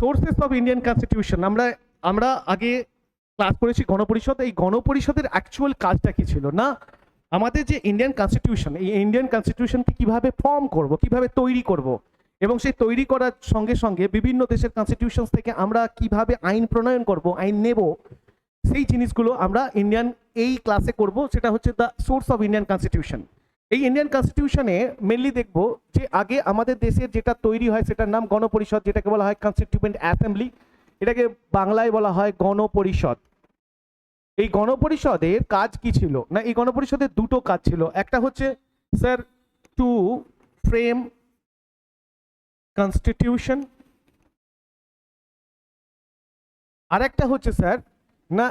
Sources of Indian constitution আমরা আমরা আগে ক্লাস করেছি গণপরিষদ, এই গণপরিষদের অ্যাকচুয়াল কাজটা কি ছিল? না, আমাদের যে ইন্ডিয়ান কনস্টিটিউশন এই ইন্ডিয়ান কনস্টিটিউশনকে কীভাবে ফর্ম করব, কীভাবে তৈরি করব, এবং সেই তৈরি করার সঙ্গে সঙ্গে বিভিন্ন দেশের কনস্টিটিউশন থেকে আমরা কীভাবে আইন প্রণয়ন করব, আইন নেব, সেই জিনিসগুলো আমরা ইন্ডিয়ান এই ক্লাসে করব, সেটা হচ্ছে the source of Indian constitution এই ইন্ডিয়ান কনস্টিটিউশনে মেনলি দেখব যে আগে আমাদের দেশের যেটা তৈরি হয় সেটার নাম গণপরিষদ, যেটাকে বলা হয় কনস্টিটিউয়েন্ট অ্যাসেম্বলি এটাকে বাংলায় বলা হয় গণপরিষদ। এই গণপরিষদের কাজ কি ছিল? না, এই গণপরিষদের দুটো কাজ ছিল। একটা হচ্ছে, স্যার টু ফ্রেম কনস্টিটিউশন আর একটা হচ্ছে, স্যার, না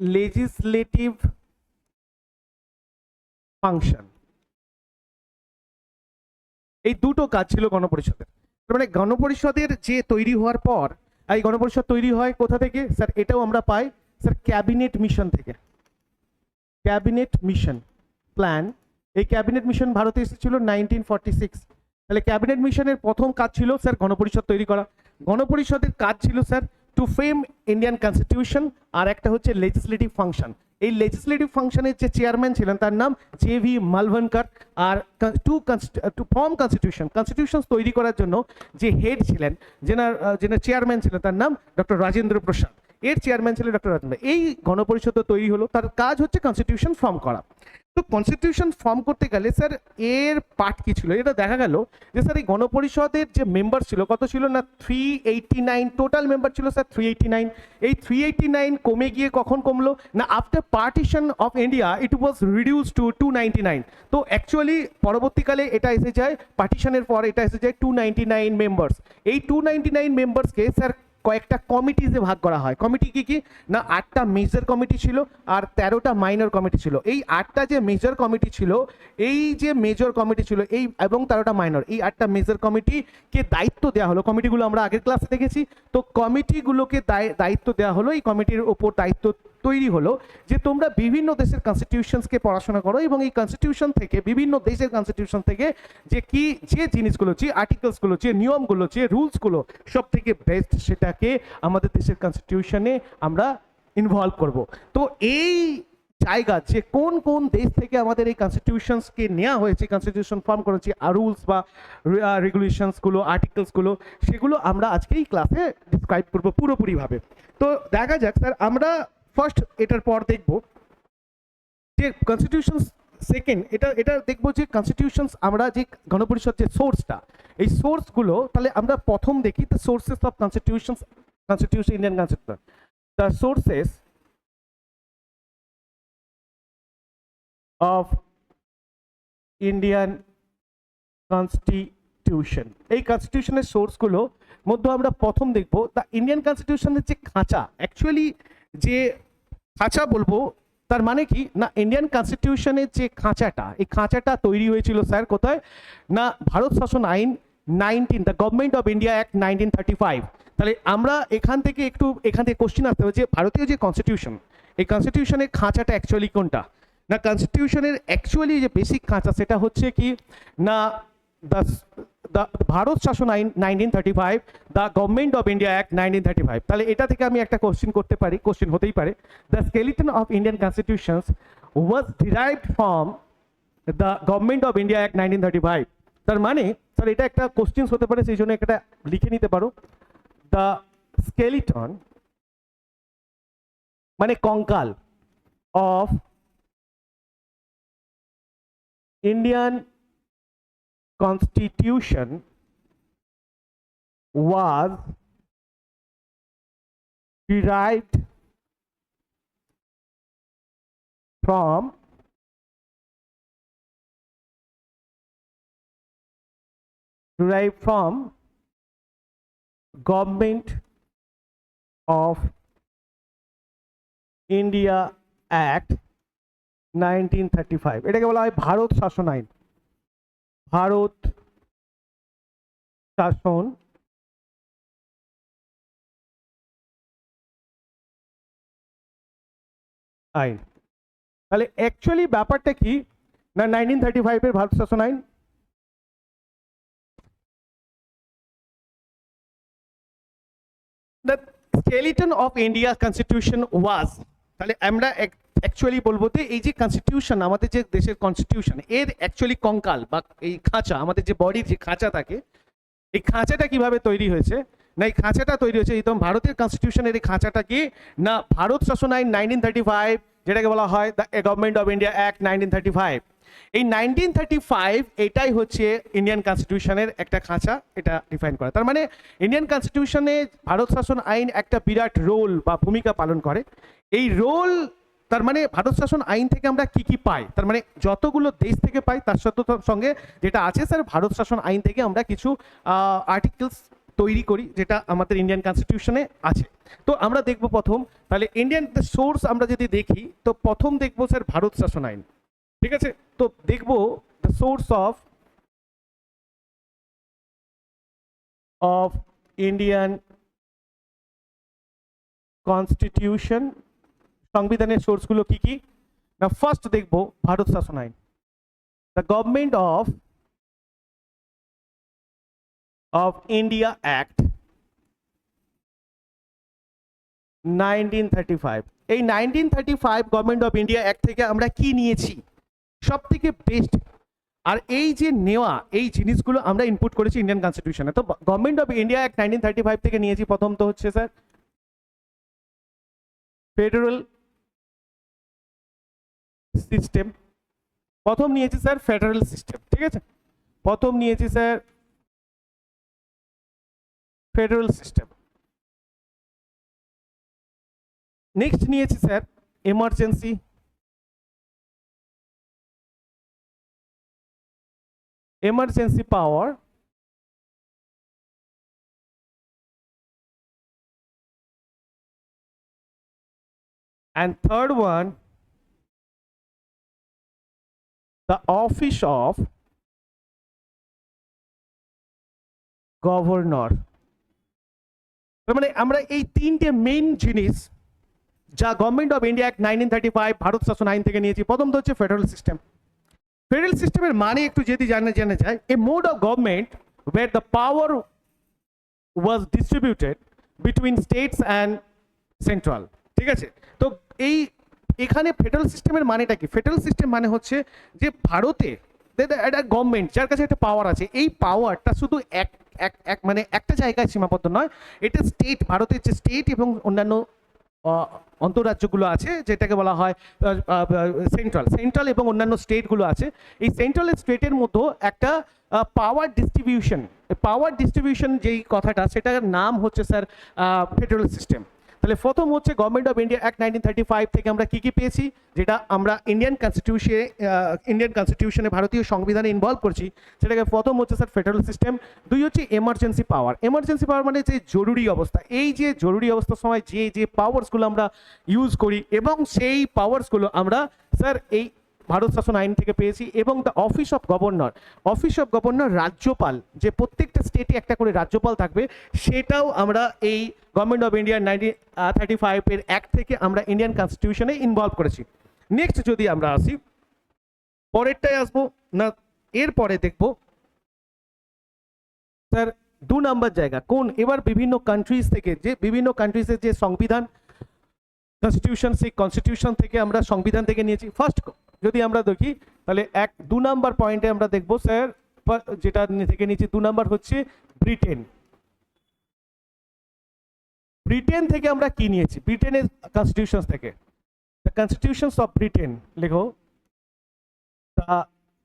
লেজিসলেটিভ ফাংশন এই দুটো কাজ ছিল গণপরিষদের। মানে গণপরিষদের যে তৈরি হওয়ার পর, এই গণপরিষদ তৈরি হয় কোথা থেকে? স্যার, এটাও আমরা পাই, স্যার, ক্যাবিনেট মিশন থেকে। ক্যাবিনেট মিশন প্ল্যান এই ক্যাবিনেট মিশন ভারতে এসেছিল নাইনটিন ফর্টি সিক্স তাহলে ক্যাবিনেট মিশনের প্রথম কাজ ছিল, স্যার, গণপরিষদ তৈরি করা। গণপরিষদের কাজ ছিল, sir to frame Indian constitution আর একটা হচ্ছে লেজিসলেটিভ ফাংশন এই লেজিসলেটিভ ফাংশনের যে চেয়ারম্যান ছিলেন, তার নাম J V Mavalankar R to to form constitution constitution তৈরি করার জন্য যে হেড ছিলেন, যেনার যেনার চেয়ারম্যান ছিলেন, তার নাম ডক্টর রাজেন্দ্র প্রসাদ এর চেয়ারম্যান ছিলেন ডক্টর রাজেন্দ্র এই গণপরিষদ তৈরি হলো, তার কাজ হচ্ছে কনস্টিটিউশন ফর্ম করা। তো কনস্টিটিউশন ফর্ম করতে গেলে স্যার এর পার্ট কি ছিল? এটা দেখা গেল যে স্যার এই গণপরিষদের যে মেম্বার ছিল, কত ছিল না? Three eighty nine total member ছিল স্যার থ্রি এইটটি নাইন এই থ্রি এইটটি নাইন কমে গিয়ে কখন কমলো? না after partition of India it was reduce to two ninety nine তো অ্যাকচুয়ালি পরবর্তীকালে এটা এসে যায় পার্টিশনের পর এটা এসে যায় টু নাইনটি নাইন মেম্বার্স এই টু নাইনটি নাইন মেম্বার্সকে স্যার কয়েকটা কমিটিতে ভাগ করা হয়। কমিটি কি কি? না, আটটা মেজর কমিটি ছিল আর তেরোটা মাইনর কমিটি ছিল। এই আটটা যে মেজর কমিটি ছিল, এই যে মেজর কমিটি ছিল, এই এবং তেরোটা মাইনর এই আটটা মেজর কমিটিকে দায়িত্ব দেওয়া হলো। কমিটিগুলো আমরা আগের ক্লাসে দেখেছি। তো কমিটিগুলোকে দায়- দায়িত্ব দেওয়া হলো। এই কমিটির ওপর দায়িত্ব তৈরি হলো যে তোমরা বিভিন্ন দেশের কনস্টিটিউশনসকে পড়াশোনা করো এবং এই কনস্টিটিউশন থেকে, বিভিন্ন দেশের কনস্টিটিউশন থেকে যে কি, যে জিনিসগুলো, যে আর্টিকেলসগুলো যে নিয়মগুলো, যে রুলসগুলো সব থেকে বেস্ট সেটাকে আমাদের দেশের কনস্টিটিউশনে আমরা ইনভলভ করব। তো এই জায়গা যে কোন কোন দেশ থেকে আমাদের এই কনস্টিটিউশনসকে নেওয়া হয়েছে কনস্টিটিউশন ফর্ম করেছে, আর রুলস বা রেগুলেশনসগুলো আর্টিকেলসগুলো সেগুলো আমরা আজকে এই ক্লাসে ডিসক্রাইব করব পুরোপুরিভাবে। তো দেখা যাক স্যার আমরা ফার্স্ট এটার পর দেখব যে কনস্টিটিউশন সেকেন্ড এটা এটা দেখব যে কনস্টিটিউশনস আমরা যে গণপরিষদ যে সোর্সটা এই সোর্সগুলো তাহলে আমরা প্রথম দেখি the sources of constitutions constitution Indian constitution the sources of Indian constitution এই কনস্টিটিউশনের সোর্সগুলো মধ্যে আমরা প্রথম দেখব দ্য ইন্ডিয়ান কনস্টিটিউশনের যে খাঁচা অ্যাকচুয়ালি যে খাঁচা বলব, তার মানে কি? না ইন্ডিয়ান কনস্টিটিউশনের যে খাঁচাটা, এই খাঁচাটা তৈরি হয়েছিল স্যার কোথায়? না, ভারত শাসন আইন nineteen the government of India act nineteen thirty five তাহলে আমরা এখান থেকে একটু, এখান থেকে কোশ্চিন আসতে হবে যে, ভারতীয় যে কনস্টিটিউশন এই কনস্টিটিউশনের খাঁচাটা অ্যাকচুয়ালি কোনটা? না কনস্টিটিউশনের অ্যাকচুয়ালি যে বেসিক খাঁচা, সেটা হচ্ছে কি? না দ্য দ্য ভারত শাসন আইন nineteen thirty five the government of India act nineteen thirty five তাহলে এটা থেকে আমি একটা কোশ্চেন করতে পারি কোশ্চেন হতেই পারে। The skeleton of Indian constitutions was derived from the government of India act nineteen thirty five তার মানে স্যার এটা একটা কোশ্চেন হতে পারে, সেই জন্য একটা লিখে নিতে পারো। দ্য স্কেলিটন মানে কঙ্কাল of Indian constitution was derived from derived from government of India Act 1935 এটাকে বলা হয় ভারত শাসন আইন ভারত শাসন আইন। তাহলে অ্যাকচুয়ালি ব্যাপারটা কি? না নাইনটিন থার্টি ফাইভের ভারত শাসন আইন? The skeleton of India constitution was তাহলে আমরা অ্যাকচুয়ালি বলব যে এই যে কনস্টিটিউশন আমাদের যে দেশের কনস্টিটিউশন এর অ্যাকচুয়ালি কঙ্কাল বা এই খাঁচা, আমাদের যে বডির যে খাঁচা থাকে, এই খাঁচাটা কীভাবে তৈরি হয়েছে? না, এই খাঁচাটা তৈরি হয়েছে একদম ভারতের কনস্টিটিউশনের এই খাঁচাটা কি না, ভারত শাসন আইন নাইনটিন থার্টি ফাইভ যেটাকে বলা হয় the government of India act nineteen thirty five এই নাইনটিন থার্টি ফাইভ এটাই হচ্ছে ইন্ডিয়ান কনস্টিটিউশনের একটা খাঁচা, এটা ডিফাইন করে। তার মানে ইন্ডিয়ান কনস্টিটিউশনে ভারত শাসন আইন একটা বিরাট রোল বা ভূমিকা পালন করে। এই রোল তার মানে ভারত শাসন আইন থেকে আমরা কি কি পাই? তার মানে যতগুলো দেশ থেকে পাই, তার সঙ্গে যেটা আছে স্যার ভারত শাসন আইন থেকে আমরা কিছু আর্টিকেলস তৈরি করি, যেটা আমাদের ইন্ডিয়ান কনস্টিটিউশনে আছে। তো আমরা দেখব প্রথম, তাহলে ইন্ডিয়ান সোর্স আমরা যদি দেখি, তো প্রথম দেখব স্যার ভারত শাসন আইন। ঠিক আছে? তো দেখব the source of of Indian constitution সংবিধানের সোর্সগুলো কি কি? না ফার্স্ট দেখব ভারত শাসন আইন। The government of of India act nineteen thirty five এই nineteen thirty five government of India act থেকে আমরা কি নিয়েছি? সব থেকে বেস্ট আর এই যে নেওয়া, এই জিনিসগুলো আমরা ইনপুট করেছি ইন্ডিয়ান কনস্টিটিউশনে তো government of India act nineteen thirty five থেকে নিয়েছি। প্রথম তো হচ্ছে স্যার ফেডারেল সিস্টেম। প্রথম নিয়েছি স্যার ফেডারেল সিস্টেম, ঠিক আছে? প্রথম নিয়েছি স্যার ফেডারেল সিস্টেম। নেক্সট নিয়েছি sir emergency. emergency power. And third one the office of governor. তার মানে আমরা এই তিনটে মেইন জিনিস যা government of India act nineteen thirty five Bharat শাসন আইন থেকে নিয়েছি। প্রথম তো হচ্ছে ফেডারেল সিস্টেম ফেডারেল সিস্টেমের মানে একটু যদি জানা জানা যায় a mode of government where the power was distributed between states and central ঠিক আছে? তো এই এখানে ফেডারেল সিস্টেমের মানেটা কি? ফেডারেল সিস্টেম মানে হচ্ছে যে ভারতে একটা গভর্নমেন্ট যার কাছে একটা পাওয়ার আছে, এই পাওয়ারটা শুধু এক এক এক মানে একটা জায়গায় সীমাবদ্ধ নয়, এটা স্টেট ভারতের যে স্টেট এবং অন্যান্য অন্তরাজ্যগুলো আছে, যেটাকে বলা হয় সেন্ট্রাল সেন্ট্রাল এবং অন্যান্য স্টেটগুলো আছে, এই সেন্ট্রাল স্টেটের মধ্যে একটা পাওয়ার ডিস্ট্রিবিউশন পাওয়ার ডিস্ট্রিবিউশন যেই কথাটা, সেটার নাম হচ্ছে স্যার ফেডারেল সিস্টেম তাহলে প্রথম হচ্ছে government of India act nineteen thirty five থেকে আমরা কী কী পেয়েছি? যেটা আমরা ইন্ডিয়ান কনস্টিটিউশনে ইন্ডিয়ান কনস্টিটিউশনে ভারতীয় সংবিধানে ইনভলভ করছি, সেটাকে প্রথম হচ্ছে স্যার ফেডারেল সিস্টেম দুই হচ্ছে এমার্জেন্সি পাওয়ার এমার্জেন্সি পাওয়ার মানে যে জরুরি অবস্থা। এই যে জরুরি অবস্থার সময় যে যে পাওয়ার্সগুলো আমরা ইউজ করি এবং সেই পাওয়ার্সগুলো আমরা স্যার এই ভারত শাসন আইন থেকে পেয়েছি এবং the office of governor office of governor রাজ্যপাল, যে প্রত্যেকটা স্টেটে একটা করে রাজ্যপাল থাকবে, সেটাও আমরা এই government of India nineteen thirty ফাইভের অ্যাক্ট থেকে আমরা ইন্ডিয়ান কনস্টিটিউশনে ইনভলভ করেছি। নেক্সট যদি আমরা আসি, পরেরটায় আসব, না, এরপরে দেখব। স্যার দু নম্বর জায়গা, কোন, এবার বিভিন্ন কান্ট্রিজ থেকে, যে বিভিন্ন কান্ট্রিজের যে সংবিধান কনস্টিটিউশন সেই কনস্টিটিউশন থেকে আমরা সংবিধান থেকে নিয়েছি। ফার্স্ট যদি আমরা দেখি, তাহলে এক, দু নাম্বার পয়েন্টে আমরা দেখব, স্যার যেটা থেকে নিয়েছি দু নাম্বার হচ্ছে ব্রিটেন। ব্রিটেন থেকে আমরা কি নিয়েছি? ব্রিটেনের কনস্টিটিউশন থেকে। দ্য কনস্টিটিউশনস অফ ব্রিটেন লেখো। দ্য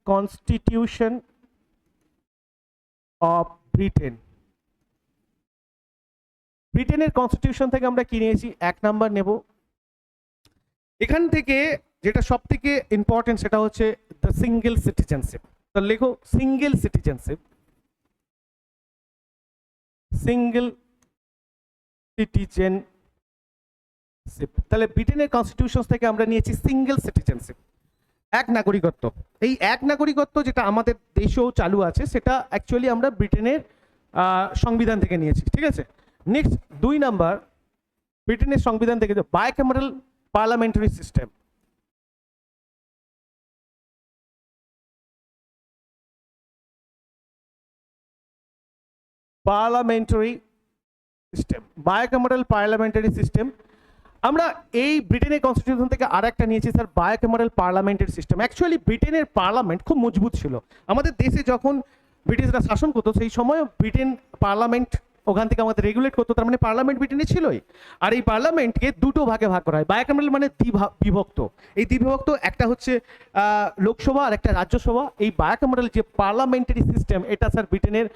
কনস্টিটিউশন অফ ব্রিটেন ব্রিটেনের কনস্টিটিউশন থেকে আমরা কি নিয়েছি? এক নাম্বার নেব। এখান থেকে যেটা সব থেকে ইম্পর্টেন্ট সেটা হচ্ছে দ্য সিঙ্গেল সিটিজেনশিপ তো লেখো সিঙ্গেল সিটিজেনশিপ সিঙ্গেল সিটিজেনশিপ তাহলে ব্রিটেনের কনস্টিটিউশন থেকে আমরা নিয়েছি সিঙ্গেল সিটিজেনশিপ এক নাগরিকত্ব। এই এক নাগরিকত্ব যেটা আমাদের দেশেও চালু আছে, সেটা অ্যাকচুয়ালি আমরা ব্রিটেনের সংবিধান থেকে নিয়েছি, ঠিক আছে? নেক্সট দুই নাম্বার ব্রিটেনের সংবিধান থেকে bicameral parliamentary system parliamentary system bicameral parliamentary system আমরা এই ব্রিটেনের কনস্টিটিউশন থেকে আর একটা নিয়েছি sir bicameral parliamentary system actually ব্রিটেনের পার্লামেন্ট খুব মজবুত ছিল। আমাদের দেশে যখন ব্রিটিশরা শাসন করতো, সেই সময় ব্রিটেন পার্লামেন্ট ওখান থেকে আমাদের রেগুলেট করতো। তার মানে পার্লামেন্ট ব্রিটেনে ছিলই। আর এই পার্লামেন্টকে দুটো ভাগে ভাগ করা হয়। বায়োক্যামারাল মানে বিভক্ত। এই দ্বিবিভক্ত একটা হচ্ছে লোকসভা আর একটা রাজ্যসভা। এই বায়োক্যামারাল যে পার্লামেন্টারি সিস্টেম এটা স্যার ব্রিটেনের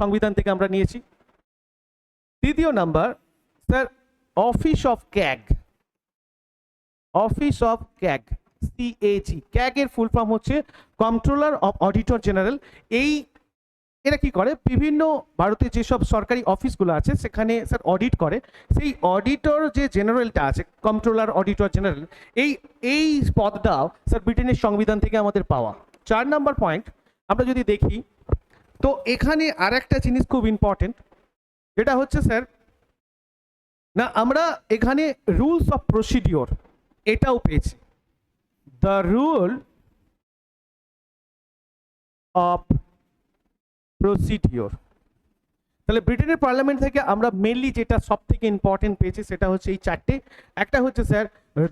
সংবিধান থেকে আমরা নিয়েছি। দ্বিতীয় number, sir, office of CAG. Office of CAG CAG ক্যাগের full form হচ্ছে কন্ট্রোলার অফ অডিটর জেনারেল। এই, এরা কি করে? বিভিন্ন ভারতের যেসব সরকারি অফিসগুলো আছে, সেখানে স্যার অডিট করে। সেই অডিটর যে জেনারেলটা আছে, কন্ট্রোলার অডিটর জেনারেল, এই এই পদটাও স্যার ব্রিটেনের সংবিধান থেকে আমাদের পাওয়া। চার নাম্বার পয়েন্ট, আমরা যদি দেখি তো এখানে আর একটা জিনিস খুব ইম্পর্টেন্ট যেটা হচ্ছে স্যার না আমরা এখানে রুলস অফ প্রসিডিওর এটাও পেয়েছি। দ্য রুল অফ প্রসিডিওর তাহলে ব্রিটেনের পার্লামেন্ট থেকে আমরা মেনলি যেটা সব থেকে ইম্পর্টেন্ট পেয়েছি সেটা হচ্ছে এই চারটে। একটা হচ্ছে sir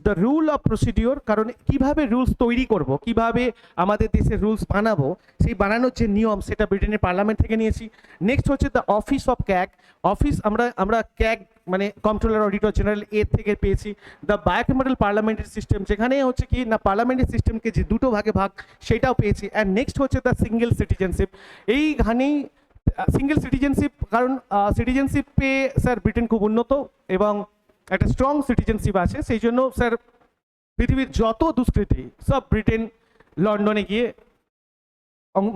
the rule of procedure কারণ কীভাবে রুলস তৈরি করব, কীভাবে আমাদের দেশের রুলস বানাবো, সেই বানানোর যে নিয়ম, সেটা ব্রিটেনের পার্লামেন্ট থেকে নিয়েছি। নেক্সট হচ্ছে the office of CAG office আমরা আমরা ক্যাগ মানে কন্ট্রোলার অডিটর জেনারেল এর থেকে পেয়েছি। দ্য বায়োকেমারাল পার্লামেন্টারি সিস্টেম যেখানে হচ্ছে কি, না পার্লামেন্টারি সিস্টেমকে যে দুটো ভাগে ভাগ, সেটাও পেয়েছি। অ্যান্ড নেক্সট হচ্ছে দ্য সিঙ্গেল সিটিজেনশিপ এইখানেই সিঙ্গেল সিটিজেনশিপ কারণ সিটিজেনশিপ স্যার ব্রিটেন খুব উন্নত এবং একটা স্ট্রং সিটিজেনশিপ আছে, সেই জন্য স্যার পৃথিবীর যত দুষ্কৃতি, সব ব্রিটেন লন্ডনে গিয়ে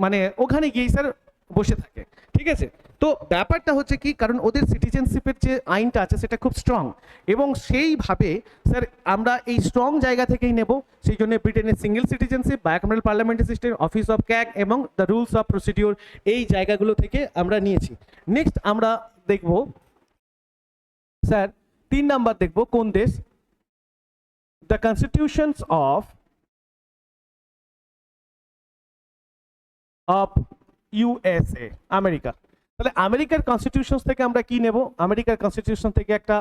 মানে ওখানে গিয়েই স্যার বসে থাকে, ঠিক আছে? তো ব্যাপারটা হচ্ছে কি, কারণ ওদের সিটিজেনশিপের যে আইনটা আছে, সেটা খুব স্ট্রং এবং সেইভাবে স্যার আমরা এই স্ট্রং জায়গা থেকেই নেব, সেই জন্য ব্রিটেনের single citizenship bicameral parliamentary system office of CAG এবং দ্য রুলস অফ প্রসিডিওর এই জায়গাগুলো থেকে আমরা নিয়েছি। নেক্সট আমরা দেখব স্যার তিন নাম্বার দেখব কোন দেশ? The constitutions of of USA America তাহলে আমেরিকার কনস্টিটিউশনস থেকে আমরা কি নেব? আমেরিকার কনস্টিটিউশন থেকে একটা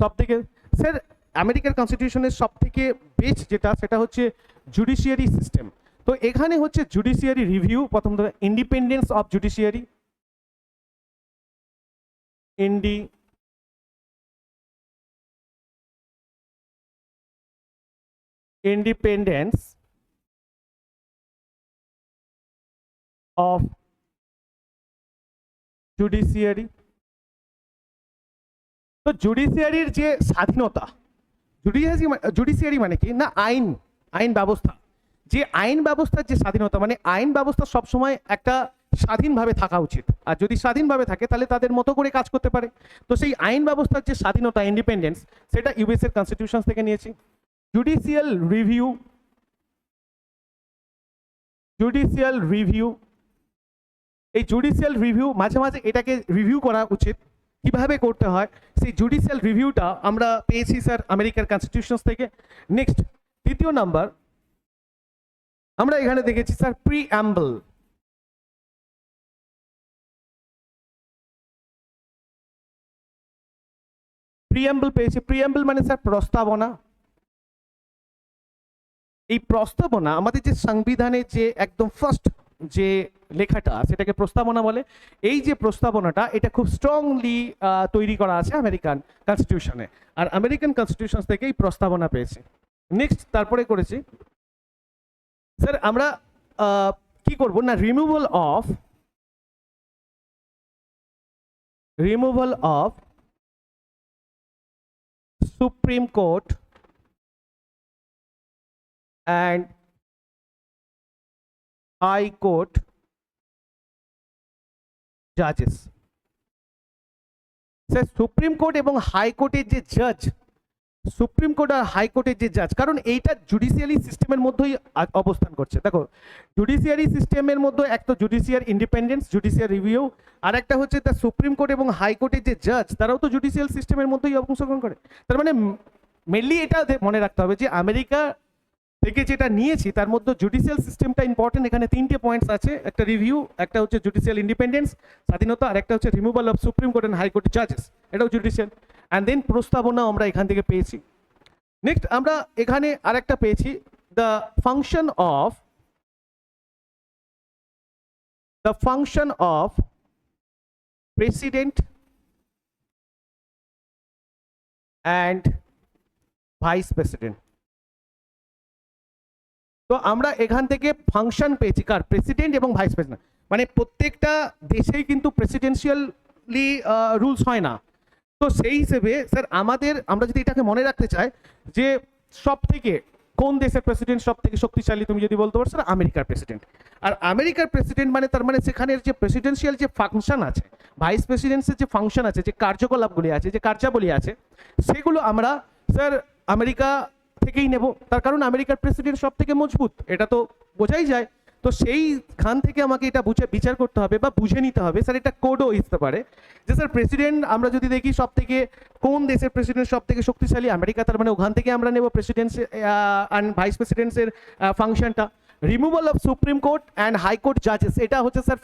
সব থেকে স্যার, আমেরিকার কনস্টিটিউশনের সব থেকে বেস্ট যেটা, সেটা হচ্ছে জুডিশিয়ারি সিস্টেম তো এখানে হচ্ছে জুডিশিয়ারি রিভিউ প্রথম ধরে independence of judiciary indi independence of judiciary তো জুডিশিয়ারির যে স্বাধীনতা জুডিশিয়ারি মানে কি? না, আইন আইন ব্যবস্থা। যে আইন ব্যবস্থার যে স্বাধীনতা মানে আইন ব্যবস্থা সবসময় একটা স্বাধীনভাবে থাকা উচিত। আর যদি স্বাধীনভাবে থাকে, তাহলে তাদের মতো করে কাজ করতে পারে। তো সেই আইন ব্যবস্থার যে স্বাধীনতা ইন্ডিপেন্ডেন্স সেটা ইউএস এর কনস্টিটিউশন থেকে নিয়েছি। জুডিশিয়াল রিভিউ জুডিশিয়াল রিভিউ এই জুডিশিয়াল রিভিউ মাঝে মাঝে এটাকে রিভিউ করা উচিত। কীভাবে করতে হয়? সেই জুডিশিয়াল রিভিউটা আমরা পেয়েছি, স্যার, আমেরিকার কনস্টিটিউশনস থেকে। নেক্সট তৃতীয় নাম্বার আমরা এখানে দেখেছি, স্যার প্রি অ্যাম্বল প্রিয়াম্বল পেয়েছি। প্রিয়াম্বল মানে স্যার, প্রস্তাবনা। এই প্রস্তাবনা আমাদের যে সংবিধানের যে একদম ফার্স্ট যে লেখাটা, সেটাকে প্রস্তাবনা বলে, এই যে প্রস্তাবনাটা, এটা খুব স্ট্রংলি তৈরি করা আছে আমেরিকান কনস্টিটিউশনে আর আমেরিকান কনস্টিটিউশন থেকে এই প্রস্তাবনা পেয়েছে। নেক্সট তারপরে করেছি। স্যার আমরা কি করব? না removal of removal of supreme court and High Court judges. Sir supreme court এবং হাইকোর্টের যে জাজ সুপ্রিম কোর্ট আর হাইকোর্টের যে জাজ কারণ এইটা জুডিশিয়ারি সিস্টেমের মধ্যেই অবস্থান করছে দেখো জুডিশিয়ারি সিস্টেমের মধ্যে এক তো জুডিশিয়ার ইন্ডিপেন্ডেন্স জুডিশিয়ার রিভিউ আর একটা হচ্ছে তার সুপ্রিম কোর্ট এবং হাইকোর্টের যে জাজ তারাও তো জুডিশিয়াল সিস্টেমের মধ্যেই অংশগ্রহণ করে তার মানে মেনলি এটা মনে রাখতে হবে যে আমেরিকা থেকে যেটা নিয়েছি, তার মধ্যে জুডিশিয়াল সিস্টেমটা ইম্পর্টেন্ট এখানে তিনটে পয়েন্টস আছে, একটা রিভিউ একটা হচ্ছে জুডিশিয়াল ইন্ডিপেন্ডেন্স স্বাধীনতা, আর একটা হচ্ছে removal of supreme court and high court জাজেস এটাও জুডিশিয়াল অ্যান্ড দেন প্রস্তাবনা আমরা এখান থেকে পেয়েছি। নেক্সট আমরা এখানে আরেকটা পেয়েছি the function of the function of president and vice president তো আমরা এখান থেকে ফাংশন পেয়েছি। কার? প্রেসিডেন্ট এবং ভাইস প্রেসিডেন্ট মানে প্রত্যেকটা দেশেই কিন্তু প্রেসিডেন্সিয়ালি রুলস হয় না। তো সেই হিসেবে স্যার আমাদের, আমরা যদি এটাকে মনে রাখতে চাই যে সব থেকে কোন দেশের প্রেসিডেন্ট সব থেকে শক্তিশালী, তুমি যদি বলতে পারো স্যার আমেরিকার প্রেসিডেন্ট আর আমেরিকার প্রেসিডেন্ট মানে তার মানে সেখানের যে প্রেসিডেন্সিয়াল যে ফাংশন আছে ভাইস প্রেসিডেন্সের যে ফাংশন আছে, যে কার্যকলাপগুলি আছে, যে কার্যাবলী আছে, সেগুলো আমরা স্যার আমেরিকা থেকেই নেব। তার কারণ আমেরিকার প্রেসিডেন্ট সব থেকে মজবুত, এটা তো বোঝাই যায়। তো সেইখান থেকে আমাকে এটা বুঝে বিচার করতে হবে বা বুঝে নিতে হবে। স্যার, এটা কোডও আসতে পারে। যে স্যার, প্রেসিডেন্ট, আমরা যদি দেখি সব থেকে কোন দেশের প্রেসিডেন্ট সব থেকে শক্তিশালী? আমেরিকা, তার মানে ওখান থেকে আমরা নেব প্রেসিডেন্টস অ্যান্ড ভাইস প্রেসিডেন্টসের ফাংশনটা removal of supreme court and high court জাজেস এটা হচ্ছে স্যার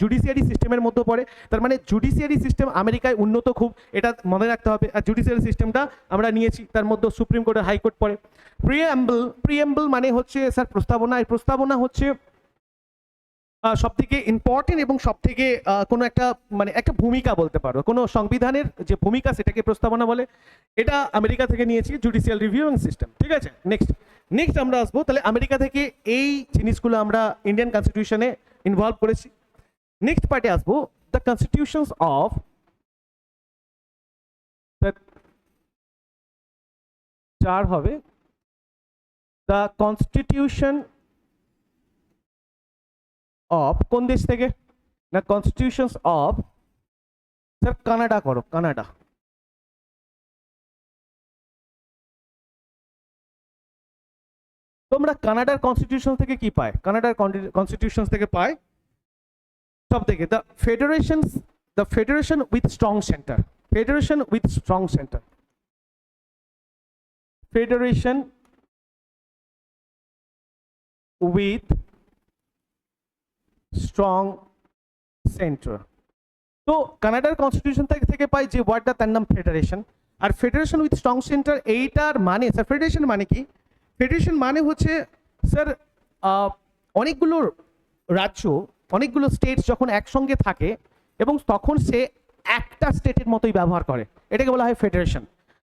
জুডিশিয়ারি সিস্টেমের মধ্যে পড়ে। তার মানে জুডিশিয়ারি সিস্টেম আমেরিকায় উন্নত খুব, এটা মনে রাখতে হবে। আর জুডিশিয়ারি সিস্টেমটা আমরা নিয়েছি, তার মধ্যে সুপ্রিম কোর্ট আর হাইকোর্ট পড়ে। প্রিএম্বল প্রিএম্বল মানে হচ্ছে স্যার প্রস্তাবনা। এই প্রস্তাবনা হচ্ছে সব থেকে ইম্পর্টেন্ট এবং সব থেকে কোনো একটা মানে একটা ভূমিকা বলতে পারো। কোনো সংবিধানের যে ভূমিকা সেটাকে প্রস্তাবনা বলে, এটা আমেরিকা থেকে নিয়েছি জুডিশিয়াল রিভিউ সিস্টেম ঠিক আছে? নেক্সট নেক্সট আমরা আসব, তাহলে আমেরিকা থেকে এই জিনিসগুলো আমরা ইন্ডিয়ান কনস্টিটিউশনে ইনভলভ করেছি। নেক্সট পার্টে আসব দ্য কনস্টিটিউশনস অফ চার হবে দ্য কনস্টিটিউশন অফ কোন দেশ থেকে? না কনস্টিটিউশনস অফ স্যার কানাডা করো, কানাডা। তোমরা কানাডার কনস্টিটিউশন থেকে কি পায়? কানাডার কনস্টিটিউশন থেকে পায়? সব থেকে the federation the federation with strong centre federation with strong centre federation with strong centre তো কানাডার কনস্টিটিউশন থেকে পাই যে ওয়ার্ডটা তার নাম ফেডারেশন আর ফেডারেশন উইথ স্ট্রং সেন্টার এইটার মানে স্যার ফেডারেশন মানে কি? ফেডারেশন মানে হচ্ছে স্যার অনেকগুলো রাজ্য, অনেকগুলো স্টেটস যখন একসঙ্গে থাকে এবং তখন সে একটা স্টেটের মতোই ব্যবহার করে। এটাকে বলা হয় ফেডারেশন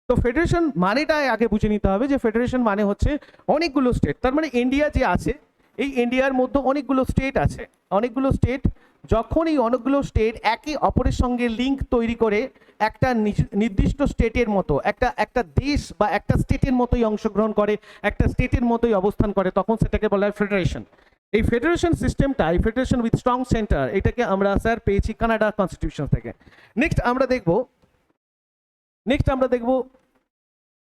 তো ফেডারেশন মানেটাই আগে বুঝে নিতে হবে যে ফেডারেশন মানে হচ্ছে অনেকগুলো স্টেট তার মানে ইন্ডিয়া যে আছে এই ইন্ডিয়ার মধ্যে অনেকগুলো স্টেট আছে। অনেকগুলো স্টেট যখন এই অনেকগুলো স্টেট একে অপরের সঙ্গে লিঙ্ক তৈরি করে, একটা নির্দিষ্ট স্টেটের মতো, একটা একটা দেশ বা একটা স্টেটের মতোই অংশগ্রহণ করে, একটা স্টেটের মতোই অবস্থান করে, তখন সেটাকে বলা হয় ফেডারেশন এই ফেডারেশন সিস্টেমটা এই ফেডারেশন উইথ স্ট্রং সেন্টার এটাকে আমরা স্যার পেয়েছি কানাডা কনস্টিটিউশন থেকে। নেক্সট আমরা দেখব নেক্সট আমরা দেখব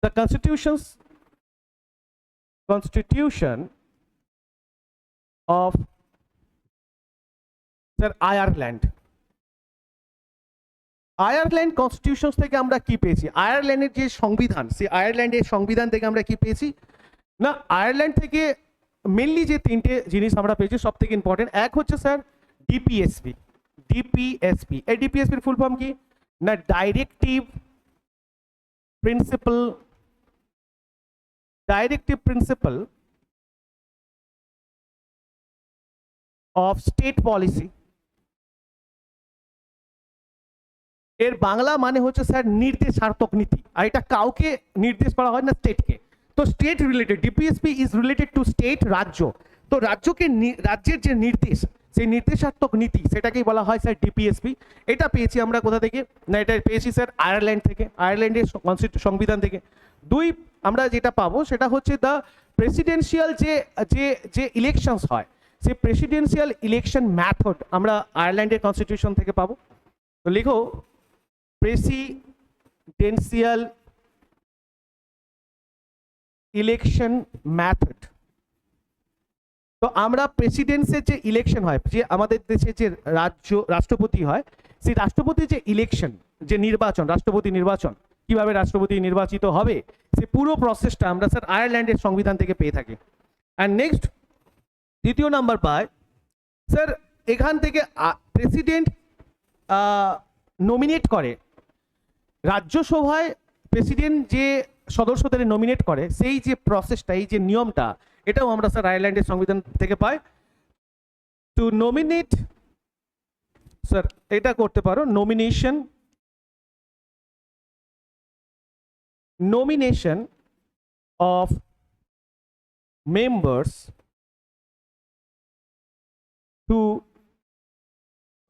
the constitutions constitution of sir Ireland Ireland constitution থেকে আমরা কি পেয়েছি? আয়ারল্যান্ডের যে সংবিধান, সেই আয়ারল্যান্ডের সংবিধান থেকে আমরা কি পেয়েছি? না আয়ারল্যান্ড থেকে মেনলি যে তিনটে জিনিস আমরা পেয়েছি সব থেকে ইম্পর্টেন্ট এক হচ্ছে স্যার ডিপিএসপি ডিপিএসপি এই ডিপিএসপির ফুল ফর্ম কি? না directive principle directive principle of state policy এর বাংলা মানে হচ্ছে স্যার নির্দেশাত্মক নীতি। আর এটা কাউকে নির্দেশ করা হয় না, স্টেটকে। তো state related DPSP is related to state রাজ্য। তো রাজ্যকে রাজ্যের যে নির্দেশ, সেই নির্দেশাত্মক নীতি, সেটাকেই বলা হয় স্যার ডিপিএসপি এটা পেয়েছি আমরা কোথা থেকে? না, এটা পেয়েছি স্যার আয়ারল্যান্ড থেকে, আয়ারল্যান্ডের সংবিধান থেকে। দুই, আমরা যেটা পাবো, সেটা হচ্ছে দ্য প্রেসিডেন্সিয়াল যে যে যে ইলেকশনস হয় সেই প্রেসিডেন্সিয়াল ইলেকশন ম্যাথড আমরা আয়ারল্যান্ডের কনস্টিটিউশন থেকে পাবো। তো লিখো প্রেসিডেন্সিয়াল ইলেকশন ম্যাথড তো আমরা প্রেসিডেন্সের যে ইলেকশন হয়, যে আমাদের দেশে যে রাজ্য, রাষ্ট্রপতি হয়, সেই রাষ্ট্রপতির যে ইলেকশন যে নির্বাচন, রাষ্ট্রপতি নির্বাচন, কীভাবে রাষ্ট্রপতি নির্বাচিত হবে, সে পুরো প্রসেসটা আমরা স্যার আয়ারল্যান্ডের সংবিধান থেকে পেয়ে থাকি। অ্যান্ড নেক্সট দ্বিতীয় নাম্বার পায়, স্যার, এখান থেকে প্রেসিডেন্ট নমিনেট করে। রাজ্যসভায় প্রেসিডেন্ট যে সদস্যদের নমিনেট করে, সেই যে প্রসেসটা এই যে নিয়মটা, এটাও আমরা স্যার আয়ারল্যান্ডের সংবিধান থেকে পাই। টু নমিনেট স্যার, এটা করতে পারো nomination nomination of members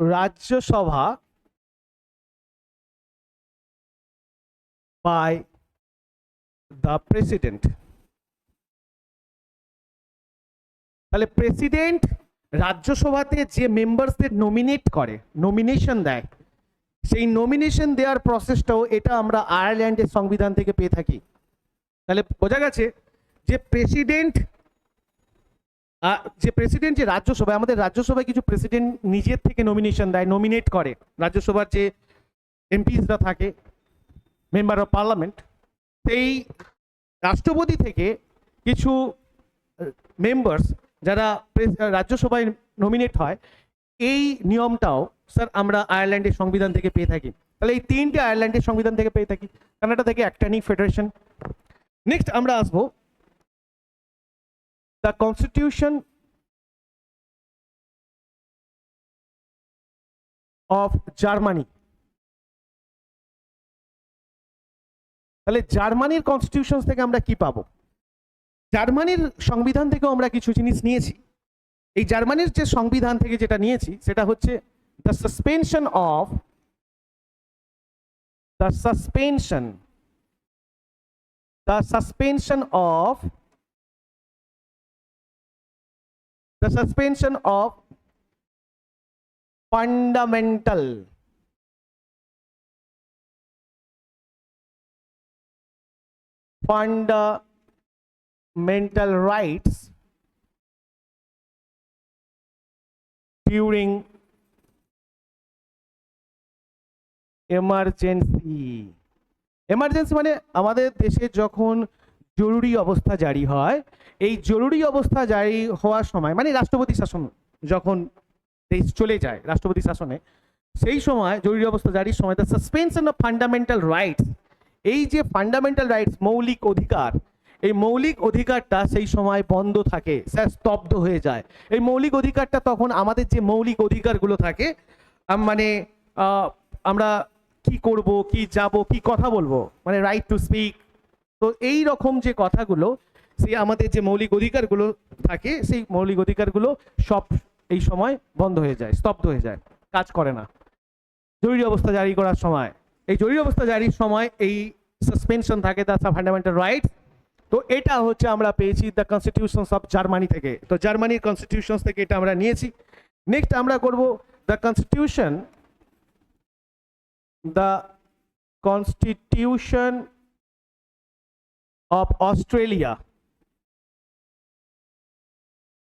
Rajya Sabha by the president. তাহলে প্রেসিডেন্ট রাজ্যসভাতে যে মেম্বারসদের নমিনেট করে নমিনেশন দেয়, সেই নমিনেশন দেওয়ার প্রসেসটাও এটা আমরা আয়ারল্যান্ডের সংবিধান থেকে পেয়ে থাকি। তাহলে বোঝা গেছে যে প্রেসিডেন্ট যে প্রেসিডেন্ট যে রাজ্যসভায়, আমাদের রাজ্যসভায় কিছু প্রেসিডেন্ট নিজের থেকে নমিনেশন দেয় নমিনেট করে। রাজ্যসভার যে এমপিসরা থাকে মেম্বার অফ পার্লামেন্ট সেই রাষ্ট্রপতি থেকে কিছু মেম্বার্স যারা রাজ্যসভায় নমিনেট হয়, এই নিয়মটাও স্যার আমরা আয়ারল্যান্ডের সংবিধান থেকে পেয়ে থাকি। তাহলে এই তিনটে আয়ারল্যান্ডের সংবিধান থেকে পেয়ে থাকি। কানাডা থেকে একটা ফেডারেশন নেক্সট আমরা আসব দ্য কনস্টিটিউশন অফ জার্মানি তাহলে জার্মানির কনস্টিটিউশন থেকে আমরা কি পাবো? জার্মানির সংবিধান থেকেও আমরা কিছু জিনিস নিয়েছি। এই জার্মানির যে সংবিধান থেকে যেটা নিয়েছি, সেটা হচ্ছে the suspension of the suspension the suspension of the suspension of fundamental fundamental rights during emergency. Emergency মানে আমাদের দেশে যখন জরুরি অবস্থা জারি হয়। এই জরুরি অবস্থা জারি হওয়ার সময় মানে রাষ্ট্রপতি শাসন যখন দেশ চলে যায়, রাষ্ট্রপতি শাসনে, সেই সময় জরুরি অবস্থা জারির সময় the suspension of fundamental rights এই যে ফান্ডামেন্টাল রাইটস মৌলিক অধিকার, এই মৌলিক অধিকারটা সেই সময় বন্ধ থাকে স্যার স্তব্ধ হয়ে যায়। এই মৌলিক অধিকারটা তখন আমাদের যে মৌলিক অধিকারগুলো থাকে মানে আমরা কি করব, কি যাব, কি কথা বলব মানে রাইট টু স্পিক তো এই রকম যে কথাগুলো সেই আমাদের যে মৌলিক অধিকারগুলো থাকে, সেই মৌলিক অধিকারগুলো সব এই সময় বন্ধ হয়ে যায়, স্তব্ধ হয়ে যায়, কাজ করে না। জরুরি অবস্থা জারি করার সময়, এই জরুরি অবস্থা জারির সময় এই সাসপেনশন থাকে দ্য ফান্ডামেন্টাল রাইট তো এটা হচ্ছে আমরা পেয়েছি দ্য কনস্টিটিউশনস অফ জার্মানি থেকে। তো জার্মানির কনস্টিটিউশনস থেকে এটা আমরা নিয়েছি। নেক্সট আমরা করব the constitution the constitution of Australia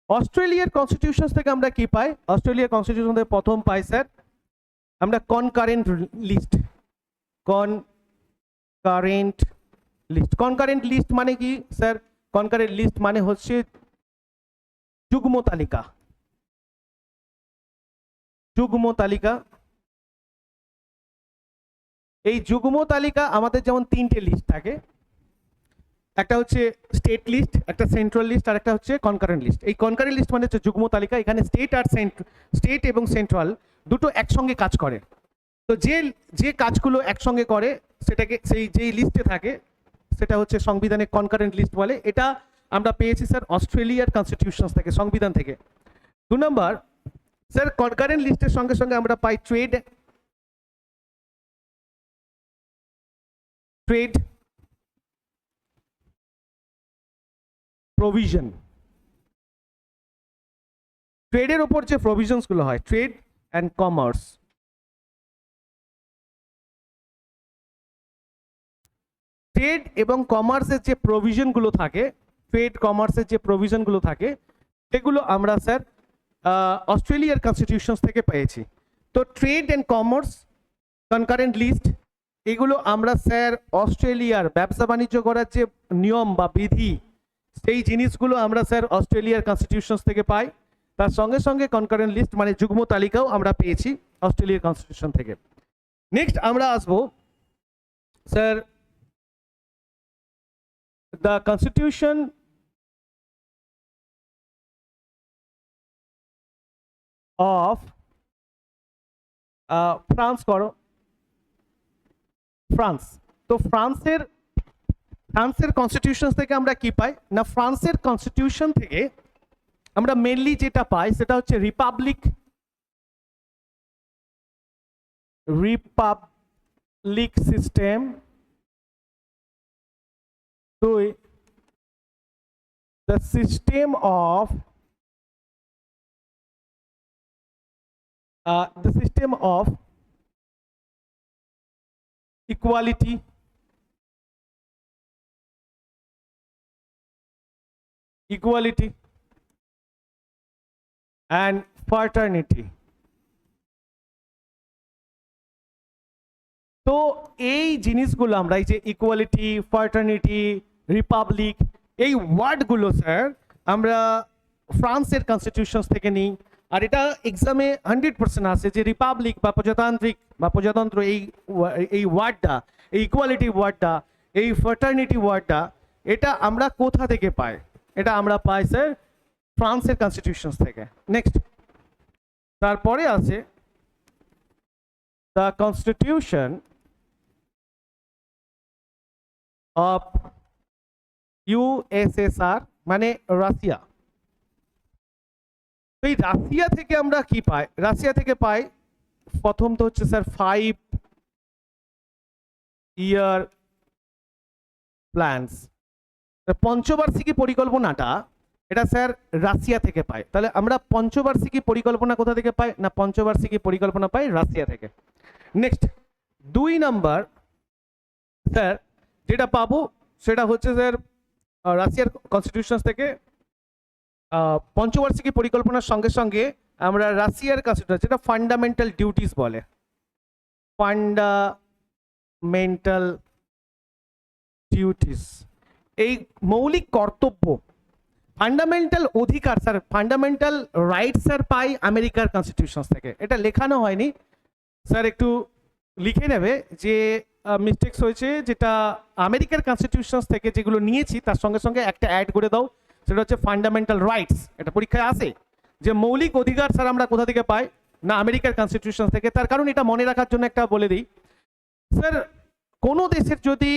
অস্ট্রেলিয়ার কনস্টিটিউশনস থেকে আমরা কি পাই? অস্ট্রেলিয়ার কনস্টিটিউশন থেকে প্রথম পাই স্যার আমরা concurrent list concurrent list concurrent list মানে কি স্যার কনকারেন্ট লিস্ট মানে হচ্ছে যুগ্ম তালিকা। যুগ্ম তালিকা। এই যুগ্ম তালিকা আমাদের যেমন তিনটে লিস্ট থাকে। একটা হচ্ছে স্টেট লিস্ট একটা সেন্ট্রাল লিস্ট আর একটা হচ্ছে কনকারেন্ট লিস্ট এই কনকারেন্ট লিস্ট মানে হচ্ছে যুগ্ম তালিকা, এখানে স্টেট আর সেন্ট স্টেট এবং সেন্ট্রাল দুটো একসঙ্গে কাজ করে। তো যে যে কাজগুলো একসঙ্গে করে, সেটাকে, সেই, যেই লিস্টে থাকে, সেটা হচ্ছে সংবিধানের কনকারেন্ট লিস্ট বলে। এটা আমরা পেয়েছি স্যার অস্ট্রেলিয়ার কনস্টিটিউশন থেকে, সংবিধান থেকে। দু নম্বর স্যার কনকারেন্ট লিস্টের সঙ্গে সঙ্গে আমরা পাই ট্রেড ট্রেড প্রভিশন ট্রেডের ওপর যে প্রভিশনসগুলো হয় ট্রেড অ্যান্ড কমার্স ট্রেড এবং কমার্সের যে প্রভিশনগুলো থাকে ট্রেড কমার্সের যে প্রভিশনগুলো থাকে সেগুলো আমরা স্যার অস্ট্রেলিয়ার কনস্টিটিউশনস থেকে পেয়েছি। তো trade and commerce concurrent list এগুলো আমরা স্যার অস্ট্রেলিয়ার ব্যবসা বাণিজ্য করার যে নিয়ম বা বিধি সেই জিনিসগুলো আমরা, স্যার, অস্ট্রেলিয়ার কনস্টিটিউশনস থেকে পাই। তার সঙ্গে সঙ্গে কনকারেন্ট লিস্ট মানে যুগ্ম তালিকাও আমরা পেয়েছি অস্ট্রেলিয়ার কনস্টিটিউশন থেকে। নেক্সট আমরা আসব, sir the constitution of France করো। ফ্রান্স তো ফ্রান্সের ফ্রান্সের কনস্টিটিউশন থেকে আমরা কি পাই? না, ফ্রান্সের কনস্টিটিউশন থেকে আমরা মেনলি যেটা পাই সেটা হচ্ছে রিপাবলিক রিপাবলিক সিস্টেম দুই the system of the system of equality. Equality and fraternity. তো এই জিনিসগুলো আমরা এই যে ইকুয়ালিটি ফার্টার্নিটি রিপাবলিক এই ওয়ার্ডগুলো স্যার আমরা ফ্রান্সের কনস্টিটিউশনস থেকে নিই। আর এটা এক্সামে হান্ড্রেড পার্সেন্ট আসে যে রিপাবলিক বা প্রজাতান্ত্রিক বা প্রজাতন্ত্র এই এই ওয়ার্ডটা এই ইকুয়ালিটি ওয়ার্ডটা এই ফার্টার্নিটি ওয়ার্ডটা এটা আমরা কোথা থেকে পাই? এটা আমরা পাই, স্যার, ফ্রান্সের কনস্টিটিউশন থেকে। নেক্সট তারপরে আছে দ্য কনস্টিটিউশন অফ ইউএসএসআর মানে রাশিয়া। তো এই রাশিয়া থেকে আমরা কি পাই? রাশিয়া থেকে পাই, প্রথম তো হচ্ছে, স্যার ফাইভ ইয়ার প্ল্যান্স পঞ্চবার্ষিকী পরিকল্পনাটা এটা স্যার রাশিয়া থেকে পাই তাহলে আমরা পঞ্চবার্ষিকী পরিকল্পনা কোথা থেকে পাই না পঞ্চবার্ষিকী পরিকল্পনা পাই রাশিয়া থেকে? নেক্সট দুই নাম্বার স্যার যেটা পাবো সেটা হচ্ছে স্যার রাশিয়ার কনস্টিটিউশন থেকে পঞ্চবার্ষিকী পরিকল্পনার সঙ্গে সঙ্গে আমরা রাশিয়ার কনস্টিটিউশন যেটা ফান্ডামেন্টাল ডিউটিস বলে। ফান্ডামেন্টাল ডিউটিস এই মৌলিক কর্তব্য ফান্ডামেন্টাল অধিকার স্যার ফান্ডামেন্টাল রাইটস স্যার পাই আমেরিকার কনস্টিটিউশন থেকে। এটা লেখানো হয়নি। স্যার একটু লিখে নেবে যে মিস্টেক্স হয়েছে যেটা আমেরিকার কনস্টিটিউশনস থেকে যেগুলো নিয়েছি, তার সঙ্গে সঙ্গে একটা অ্যাড করে দাও। সেটা হচ্ছে ফান্ডামেন্টাল রাইটস এটা পরীক্ষায় আসে যে মৌলিক অধিকার স্যার আমরা কোথা থেকে পাই? না আমেরিকার কনস্টিটিউশন থেকে। তার কারণ এটা মনে রাখার জন্য একটা বলে দিই। স্যার কোনো দেশের যদি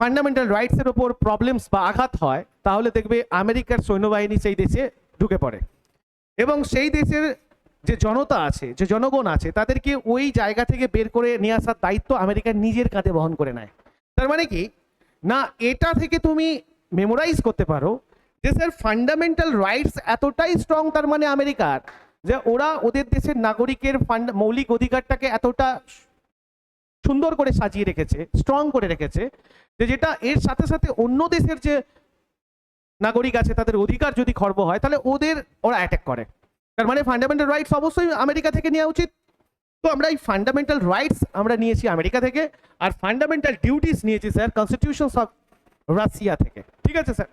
ফান্ডামেন্টাল রাইটসের ওপর প্রবলেমস বা আঘাত হয়, তাহলে দেখবে আমেরিকার সৈন্যবাহিনী সেই দেশে ঢুকে পড়ে। এবং সেই দেশের যে জনতা আছে, যে জনগণ আছে, তাদেরকে ওই জায়গা থেকে বের করে নিয়ে আসার দায়িত্ব আমেরিকা নিজের কাঁধে বহন করে নেয়। তার মানে কি? না, এটা থেকে তুমি মেমোরাইজ করতে পারো যে স্যার ফান্ডামেন্টাল রাইটস এতটাই স্ট্রং তার মানে আমেরিকার যে ওরা ওদের দেশের নাগরিকের ফান্ড মৌলিক অধিকারটাকে এতটা সুন্দর করে সাজিয়ে রেখেছে স্ট্রং করে রেখেছে যে যেটা এর সাথে সাথে অন্য দেশের যে নাগরিক আছে, তাদের অধিকার যদি খর্ব হয়, তাহলে ওদের ওরা অ্যাটাক করে। তার মানে ফান্ডামেন্টাল রাইটস অবশ্যই আমেরিকা থেকে নেওয়া উচিত। তো আমরা এই ফান্ডামেন্টাল রাইটস আমরা নিয়েছি আমেরিকা থেকে, আর ফান্ডামেন্টাল ডিউটিস নিয়েছি স্যার কনস্টিটিউশন অফ রাশিয়া থেকে। ঠিক আছে স্যার